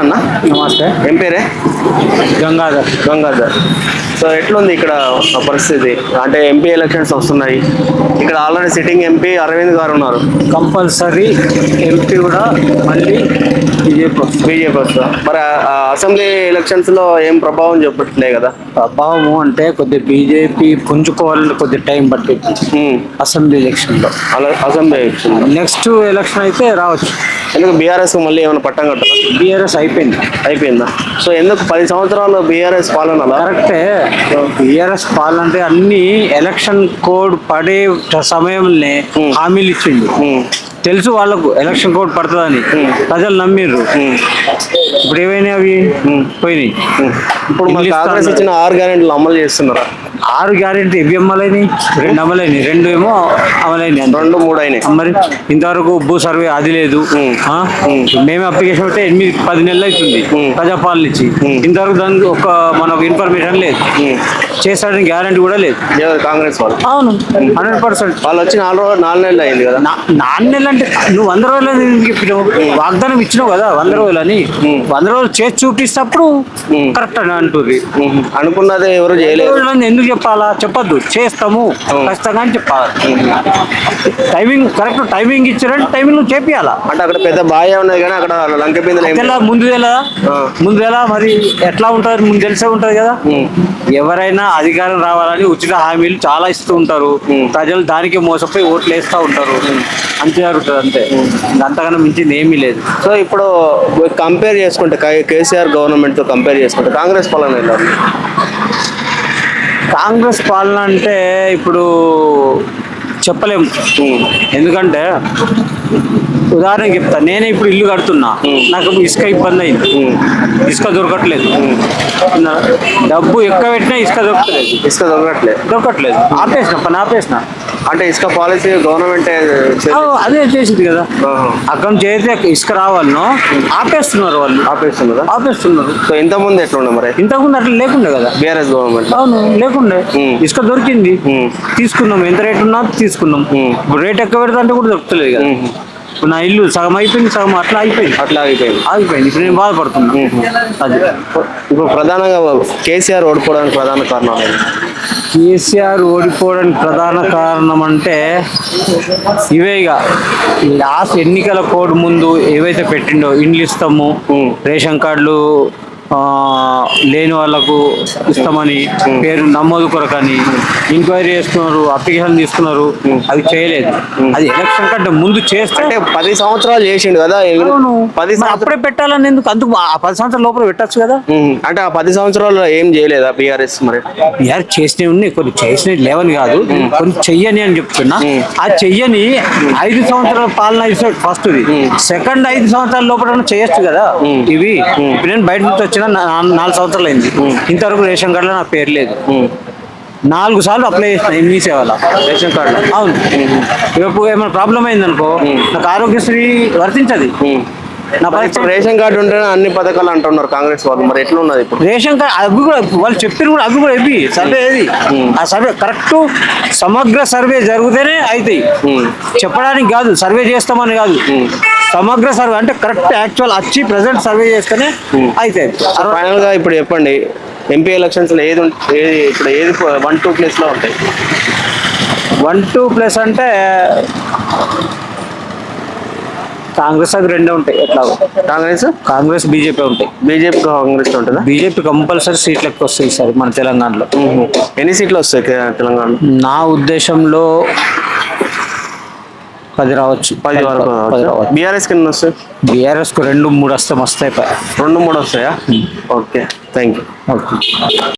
అన్న? నమస్తే. ఏం పేరే? గంగాధర్ గంగాధర్. సో ఎట్లుంది ఇక్కడ పరిస్థితి? అంటే ఎంపీ ఎలక్షన్స్ వస్తున్నాయి. ఇక్కడ ఆల్రెడీ సిట్టింగ్ ఎంపీ అరవింద్ గారు ఉన్నారు. కంపల్సరీ ఎంపీ కూడా మళ్ళీ బీజేపీ బీజేపీ వస్తా మరి అసెంబ్లీ ఎలక్షన్స్లో ఏం ప్రభావం చెప్పట్లే కదా ప్రభావము అంటే కొద్ది బీజేపీ పుంజుకోవాలని కొద్ది టైం పట్టింది. ఉమ్. అసెంబ్లీ ఎలక్షన్లో. అలా అసెంబ్లీ ఎలక్షన్ నెక్స్ట్ ఎలక్షన్ అయితే రావచ్చు. ఎందుకు బీఆర్ఎస్ మళ్ళీ ఏమైనా పట్టం కట్టాలా? బీఆర్ఎస్ అయిపోయింది. అయిపోయిందా? సో ఎందుకు పది సంవత్సరాలు బీఆర్ఎస్ పాలన కరెక్టే. బీఆర్ఎస్ పాలంటే అన్ని ఎలక్షన్ కోడ్ పడే సమయంలో హామీలు ఇచ్చిండు. ఉమ్. తెలుసు వాళ్ళకు ఎలక్షన్ కోడ్ పడుతుందని. ప్రజలు నమ్మిర్రు. ఇప్పుడు ఏమైనా అవి? పోయినాయి. ఇప్పుడు కాంగ్రెస్ ఇచ్చిన ఆరు గ్యారెంటీలు అమలు చేస్తున్నారా? ఆరు గ్యారెంటీ ఇవి అమలైనవి రెండు అమలైనవి రెండు ఏమో అంతే. రెండు మూడు అయినాయి మరి ఇంతవరకు భూ సర్వే అది లేదు. ఆ? మేము అప్లికేషన్ పెట్టి ఎనిమిది పది నెలలు అవుతుంది. ప్రజాపాలన ఇచ్చి. ఇంతవరకు దానికి ఒక మనకు ఇన్ఫర్మేషన్ లేదు. చేస్తాడని గ్యారెంటీ కూడా లేదు ఎవరు కాంగ్రెస్ వాళ్ళు అవును హండ్రెడ్ పర్సెంట్ వాళ్ళు వచ్చి నాలుగు రోజులు నాలుగు నెలలు అయింది కదా నాన్న నెలలు అంటే నువ్వు వంద రోజులు ఎందుకు చెప్పినావు వాగ్దానం ఇచ్చినావు కదా వంద రోజులు అని వంద రోజులు చేసి చూపిస్తప్పుడు. కరెక్ట్ అని అంటుంది. అనుకున్నది ఎవరు చేయలేదు రోజులని ఎందుకు చెప్పాలా? చెప్పొద్దు. చేస్తాము. ఖచ్చితంగా అని చెప్పాలి. టైమింగ్ కరెక్ట్ టైమింగ్ ఇచ్చారంటే టైమింగ్ నువ్వు చేపియాలా అంటే అక్కడ పెద్ద బాగా ఉన్నది కానీ అక్కడ లంక బిందెలు ముందు ఆ. ముందు ఎలా? మరి ఎట్లా ఉంటుంది ముందు తెలిసే ఉంటుంది కదా. ఎవరైనా అధికారం రావాలని ఉచిత హామీలు చాలా ఇస్తూ ఉంటారు. ప్రజలు దానికి మోసపోయి ఓట్లు వేస్తూ ఉంటారు అంతే జరుగుతుంది అంతే. అంతకన్నా మించింది ఏమీ లేదు. సో ఇప్పుడు కంపేర్ చేసుకుంటే కేసీఆర్ గవర్నమెంట్తో కంపేర్ చేసుకుంటే కాంగ్రెస్ పాలన ఎలా? కాంగ్రెస్ పాలన అంటే ఇప్పుడు చెప్పలేము. ఎందుకంటే ఉదాహరణకి చెప్తా నేనే ఇప్పుడు ఇల్లు కడుతున్నా. నాకు ఇసుక ఇబ్బంది అయింది. ఇసుక దొరకట్లేదు. డబ్బు ఎక్కువ పెట్టినా ఇసుక దొరకట్లేదు. ఇసుక దొరకట్లే దొరకట్లేదు. ఆపేసిన పని ఆపేసిన. అంటే ఇసుక పాలసీ గవర్నమెంట్ అదే చేసింది కదా. అక్కడ అయితే ఇసుక రావాలనో ఆపేస్తున్నారు వాళ్ళు. ఆపేస్తున్నదా ఆపేస్తున్నారు. సో ఇంత ముందు ఎట్లుండే మరి? ఇంతకుముందు అట్లా లేకుండే కదా. బీఆర్ఎస్ గవర్నమెంట్ అవును లేకుండే. ఇసుక దొరికింది. తీసుకున్నాం. ఎంత రేట్ ఉన్నా తీసుకున్నాం. ఇప్పుడు రేట్ ఎక్కువ పెడతా అంటే కూడా దొరుకుతలేదు కదా. నా ఇల్లు సగం అయిపోయింది సగం అట్లా అయిపోయింది. అట్లా ఆగిపోయింది ఆగిపోయింది. ఇప్పుడు నేను బాధపడుతున్నా. అది. ఇప్పుడు ప్రధానంగా కేసీఆర్ ఓడిపోవడానికి ప్రధాన కారణం? కేసీఆర్ ఓడిపోవడానికి ప్రధాన కారణం అంటే ఇవే ఇక లాస్ట్ ఎన్నికల కోడ్ ముందు ఏవైతే పెట్టిండో ఇండ్లు ఇస్తాము. రేషన్ కార్డులు లేని వాళ్ళకు ఇస్తామని పేరు నమోదు కొరకని ఎంక్వైరీ చేసుకున్నారు అప్లికేషన్ తీసుకున్నారు. అవి చేయలేదు. అది ఎలక్షన్ కంటే ముందు చేస్తే పది సంవత్సరాలు చేసిండు కదా. పది అప్పుడే పెట్టాలని ఎందుకు? అందుకు ఆ పది సంవత్సరాల లోపల పెట్టచ్చు కదా. అంటే ఆ పది సంవత్సరాల్లో ఏం చేయలేదా బీఆర్ఎస్ మరి? బీఆర్ చేసినవి ఉన్నాయి. కొన్ని చేసినవి లేవని కాదు. కొన్ని చెయ్యని అని చెప్తున్నా. ఆ చెయ్యని ఐదు సంవత్సరాల పాలన ఇస్తాడు ఫస్ట్ ఇది. సెకండ్ ఐదు సంవత్సరాల లోపల చేయొచ్చు కదా? ఇవి. ఇప్పుడు నేను బయట నుంచి వచ్చిన నాలుగు సంవత్సరాలు అయింది. ఇంతవరకు రేషన్ కార్డులో నా పేరు లేదు. నాలుగు సార్లు అప్లై చేసిన మీ సేవలో రేషన్ కార్డు అవును. రేపు ఏమైనా ప్రాబ్లం అయిందనుకో నాకు ఆరోగ్యశ్రీ వర్తించదు. నా ఇప్పుడు పరిస్థితి రేషన్ కార్డు ఉంటేనే అన్ని పథకాలు అంటున్నారు కాంగ్రెస్ వాళ్ళు. మరి ఎట్లున్నది ఇప్పుడు? రేషన్ కార్డ్ అవి కూడా వాళ్ళు చెప్పిన కూడా అవి కూడా ఇవి. సర్వే ఏది? ఆ సర్వే కరెక్ట్ సమగ్ర సర్వే జరిగితేనే అవుతాయి. చెప్పడానికి కాదు సర్వే చేస్తామని కాదు. సమగ్ర సర్వే అంటే కరెక్ట్ యాక్చువల్ వచ్చి ప్రజెంట్ సర్వే చేస్తేనే అవుతాయి ఫైనల్గా ఇప్పుడు చెప్పండి ఎంపీ ఎలక్షన్స్లో ఏది ఏది ఇప్పుడు ఏది వన్ టూ ప్లేస్లో ఉంటాయి? వన్ టూ ప్లస్ అంటే కాంగ్రెస్ అవి రెండే ఉంటాయి ఎట్లా కాంగ్రెస్? కాంగ్రెస్ బీజేపీ ఉంటాయి. బీజేపీ కాంగ్రెస్ ఉంటుందా? బీజేపీ కంపల్సరీ సీట్లకు వస్తాయి ఈసారి మన తెలంగాణలో. ఎన్ని సీట్లు వస్తాయి తెలంగాణలో? నా ఉద్దేశంలో పది రావచ్చు. పది వరకు రావచ్చు. బీఆర్ఎస్ కింద వస్తాయి? బీఆర్ఎస్కు రెండు మూడు వస్తే మస్తాయి రెండు మూడు వస్తాయా? Okay thank you okay.